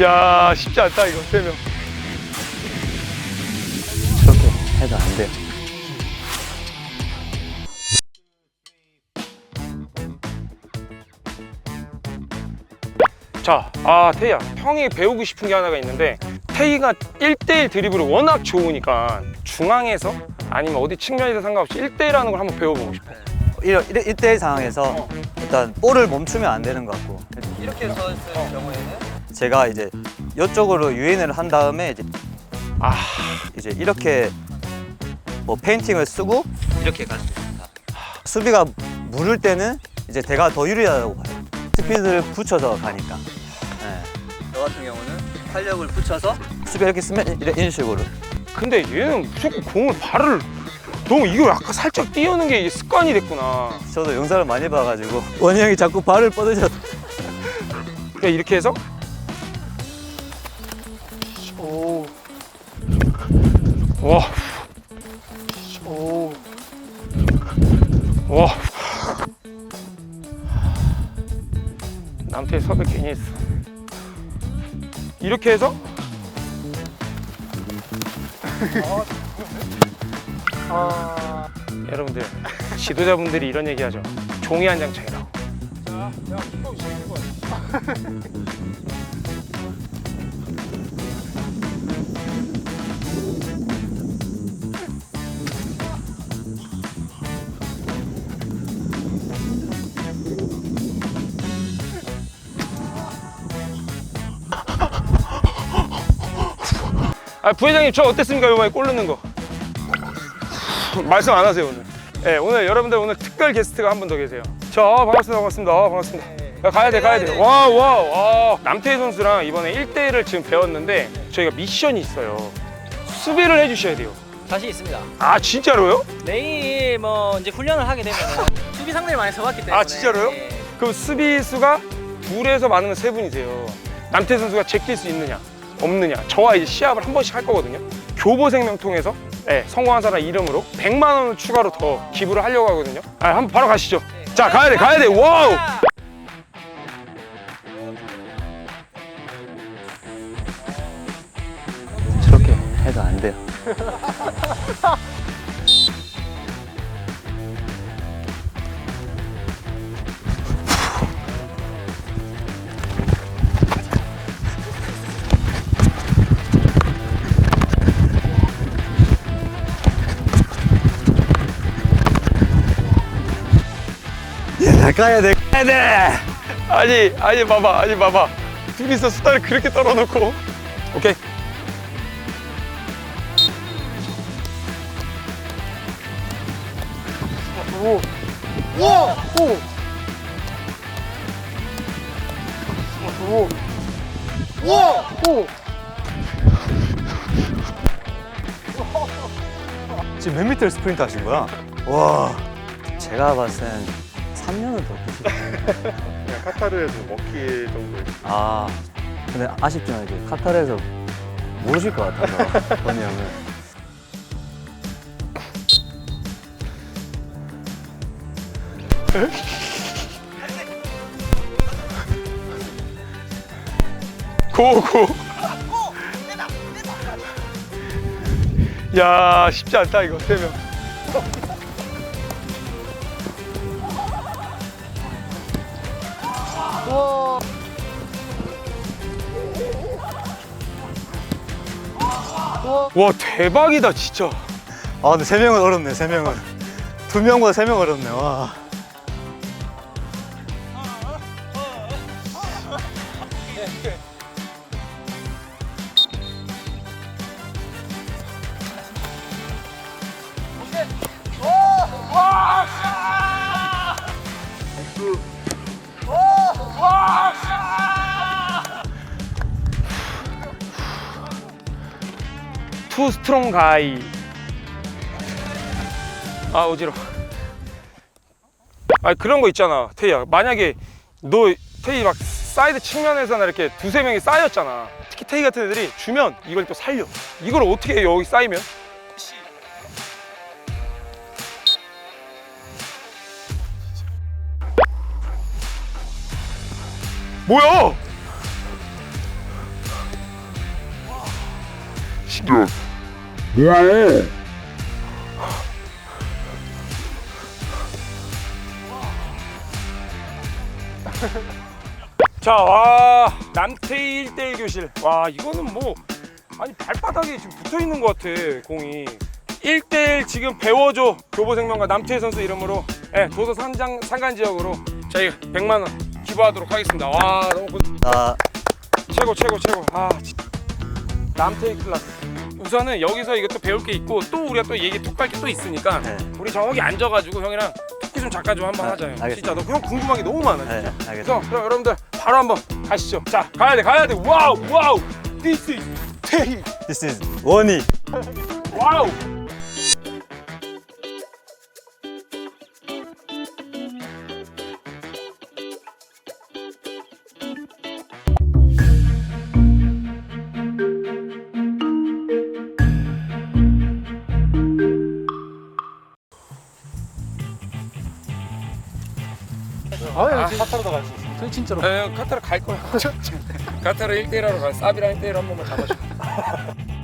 야 쉽지 않다 이거 세 명. 저렇게 해도 안 돼요. 자, 아 태희야, 형이 배우고 싶은 게 하나가 있는데 태희가 1대1 드리블이 워낙 좋으니까 중앙에서 아니면 어디 측면에서 상관없이 1대1 하는 걸 한번 배워보고 싶어. 이런 1대1 상황에서 일단 볼을 멈추면 안 되는 것 같고 이렇게 서 있을 경우에는 제가 이제 이쪽으로 유인을 한 다음에 이제 아, 이제 이렇게 뭐 페인팅을 쓰고 이렇게 갈수 있다. 수비가 물을 때는 이제 대가 더 유리하다고 봐요. 스피드를 붙여서 가니까. 네. 저 같은 경우는 활력을 붙여서 수비 이렇게 쓰면 이런, 이런 식으로. 근데 얘는 무조건 공을 발을 너무 이거 약간 살짝 띄우는 게 이게 습관이 됐구나. 저도 영상을 많이 봐가지고 원희 형이 자꾸 발을 뻗으셔. 그냥 이렇게 해서 와. 오. 와. 남태희 섭외 괜히 했어. 이렇게 해서 여러분들 지도자분들이 이런 얘기 하죠. 종이 한 장 차이라고. 아 부회장님 저 어땠습니까 이번에 골 넣는 거? 말씀 안 하세요 오늘. 네 오늘 여러분들 오늘 특별 게스트가 한 분 더 계세요. 저 아, 반갑습니다 반갑습니다 아, 반갑습니다. 야, 가야 돼 가야 돼. 와 와 와 남태희 선수랑 이번에 1대1을 지금 배웠는데 저희가 미션이 있어요. 수비를 해주셔야 돼요. 자신 있습니다. 아 진짜로요? 내일 뭐 이제 훈련을 하게 되면 수비 상대를 많이 써봤기 때문에. 아, 진짜로요? 예. 그럼 수비수가 둘에서 많으면 세 분이세요. 남태 선수가 제낄 수 있느냐, 없느냐. 저와 이제 시합을 한 번씩 할 거거든요. 교보생명 통해서 네, 성공한 사람 이름으로 100만 원을 추가로 더 기부를 하려고 하거든요. 아, 한번 바로 가시죠. 자, 가야 돼, 가야 돼. 와우! 저렇게 해도 안 돼요. 가야 돼, 가야 돼! 아니, 아니, 봐봐, 아니, 봐봐. 둘이서 수다를 그렇게 떨어놓고. 오케이. 오, 오, 오, 오, 오, 오. 지금 몇 미터를 스프린트 하신 거야? 와. 제가 봤을 땐 3년은 더 거예요. 그냥 카타르에서 먹기 정도 아, 근데 아쉽지만 이제 카타르에서 모르실 것 같아서, 번이 형은. 고, 고. 야, 쉽지 않다, 이거, 세 명. 와, 대박이다, 진짜. 아, 근데 세 명은 어렵네, 세 명은. 두 명보다 세 명 어렵네, 와. 투 스트롱 가이. 아 어지러. 아 그런 거 있잖아, 태희야. 만약에 너 태희 막 사이드 측면에서 나 이렇게 두세 명이 쌓였잖아. 특히 태희 같은 애들이 주면 이걸 또 살려. 이걸 어떻게 해, 여기 쌓이면? 뭐야? 자, 와 남태희 1대1 교실. 와 이거는 뭐 아니 발바닥에 지금 붙어 있는 것 같아 공이. 1대1 지금 배워줘 교보생명과 남태희 선수 이름으로 예, 도서 산장 산간 지역으로 저희 100만 원 기부하도록 하겠습니다. 와 너무 고... 아, 최고 최고 최고. 아 진짜. 남태희 클라스. 우선은 여기서 이것도 배울 게 있고 또 우리가 또 얘기 톡할 게 또 있으니까 네. 우리 저기 앉아가지고 형이랑 토끼 좀 잠깐 좀 한번 아, 하자요. 알겠습니다. 진짜 너형 궁금한 게 너무 많아. 네, 진짜. 알겠습니다. 그래서 그럼 여러분들 바로 한번 가시죠. 자 가야 돼 가야 돼. 와우 와우. This is 태희. This is 원희. 와우. 아, 카타르도 갈 수 있어. 진짜로. 에, 카타르 갈 거야. 카타르 1대1 하러 가. 사비랑 1대1 한 번만 잡아줘.